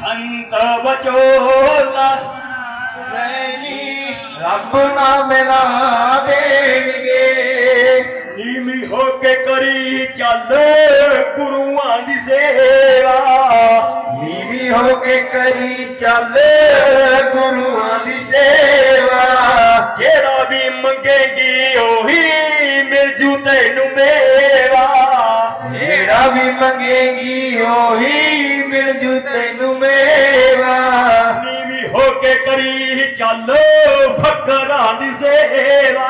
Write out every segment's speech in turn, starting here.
ਸੰਤ ਵਚੋਲਾ ਲੈਣੀ। ਰੱਬ ਨਾ ਮਿਲਾ ਦੇਣਗੇ। ਨੀਵੀਂ ਹੋ ਕੇ ਕਰੀ ਚੱਲ ਗੁਰੂਆਂ ਦੀ ਸੇਵਾ। ਨੀਵੀਂ ਹੋ ਕੇ ਕਰੀ ਚੱਲ ਗੁਰੂਆਂ ਦੀ ਸੇਵਾ। ਜਿਹੜਾ ਵੀ ਮੰਗੇਗੀ ਉਹੀ ਮਿਲ ਜੂ ਤੈਨੂੰ ਮੇਵਾ। ਜਿਹੜਾ ਵੀ ਮੰਗੇਗੀ ਉਹੀ ਚੱਲ ਫਕਰਾਂ ਦੀ ਸੇਵਾ।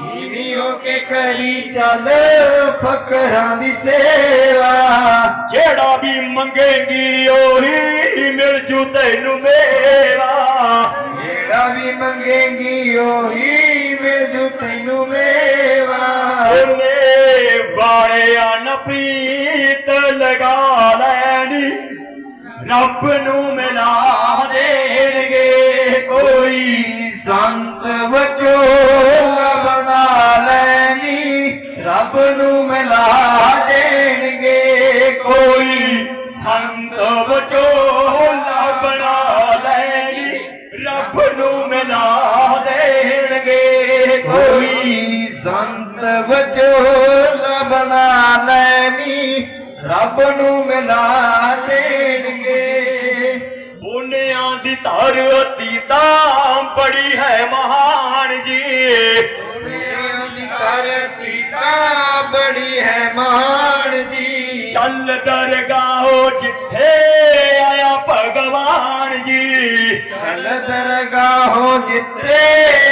ਨੀਵੀਂ ਹੋ ਕੇ ਕਰੀ ਚੱਲ ਫਕਰਾਂ ਦੀ ਸੇਵਾ। ਜਿਹੜਾ ਵੀ ਮੰਗੇਗੀ ਉਹੀ ਮਿਲ ਜੂ ਤੈਨੂੰ ਮੇਵਾ ਜਿਹੜਾ ਵੀ ਮੰਗੇਗੀ ਉਹੀ ਮਿਲ ਜੂ ਤੈਨੂੰ ਮੇਵਾ ਉਹਨੇ ਵਾਲਿਆਂ ਨਾ ਪ੍ਰੀਤ ਲਗਾ ਲੈਣੀ। ਰੱਬ ਨੂੰ ਮਿਲਾ ਸੰਤ ਵਿਚੋਲਾ ਬਣਾ ਲੈਣੀ ਰੱਬ ਨੂੰ ਮਿਲਾ ਦੇਣਗੇ ਕੋਈ। ਸੰਤ ਵਚੋਲਾ ਬਣਾ ਲੈਣੀ ਰੱਬ ਨੂੰ ਮਿਲਾ ਦੇਣਗੇ। ਬੋਨਿਆਂ ਦੀ ਧਰਤੀ ਤਾਂ ਬੜੀ ਹੈ ਮਹਾਨ ਜੀ। ਦੁਨੀਆਂ ਦੀ ਧਰਤੀ ਤਾਂ ਬੜੀ ਹੈ ਮਹਾਨ ਜੀ। ਚੱਲ ਦਰਗਾਹੋ ਜਿੱਥੇ ਆਇਆ ਭਗਵਾਨ ਜੀ। ਚੱਲ ਦਰਗਾਹੋਂ ਜਿੱਥੇ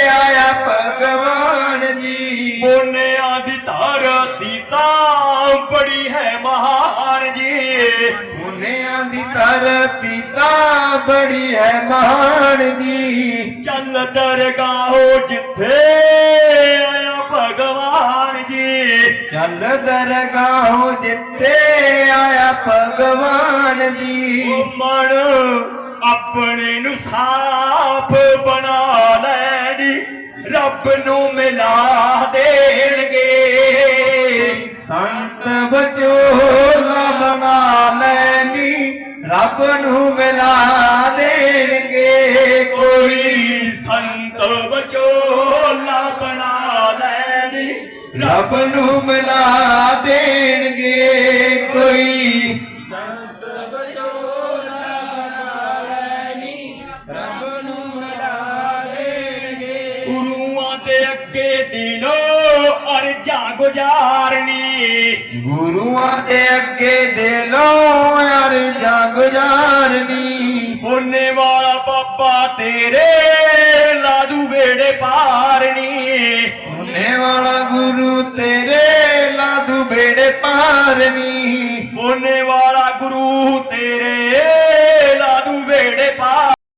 ਆਇਆ ਭਗਵਾਨ ਜੀ। ਬੋਨਿਆਂ ਦੀ ਧਰਤੀ ਤਾਂ ਬੜੀ ਹੈ ਮਹਾਨ ਜੀ। ਮੁੰਨਿਆਂ ਦੀ ਧਰਤੀ ਤਾਂ ਬੜੀ ਹੈ ਮਹਾਨ ਜੀ। ਚੱਲ ਦਰਗਾਹੋ ਜਿੱਥੇ ਚੱਲ ਦਰਗਾਹੋਂ ਜਿੱਥੇ ਆਇਆ ਭਗਵਾਨ ਜੀ। ਮਨ ਆਪਣੇ ਨੂੰ ਸਾਫ਼ ਬਣਾ ਲੈਣੀ ਰੱਬ ਨੂੰ ਮਿਲਾ ਦੇਣਗੇ। ਸੰਤ ਬਚੋਲਾ ਬਣਾ ਲੈਣੀ ਰੱਬ ਨੂੰ ਮਿਲਾ ਦੇਣਗੇ। ਕੋਈ ਸੰਤ ਵਿਚੋਲਾ ਬਣਾ ਰੱਬ ਨੂੰ ਮਿਲਾ ਦੇਣਗੇ ਕੋਈ। ਸੰਤ ਬਚੋਲਾ ਰੱਬ ਨੂੰ ਮਿਲਾ ਦੇਣਗੇ। ਗੁਰੂਆਂ ਦੇ ਅੱਗੇ ਦਿਨੋ ਅਰਜਾਂ ਗੁਜ਼ਾਰਨੀ। ਗੁਰੂਆਂ ਦੇ ਅੱਗੇ ਦੇ ਲੋ ਯਾਰ ਜਾਂ ਗੁਜ਼ਾਰਨੀ। ਹੋਨੇ ਵਾਲਾ ਬਾਬਾ ਤੇਰੇ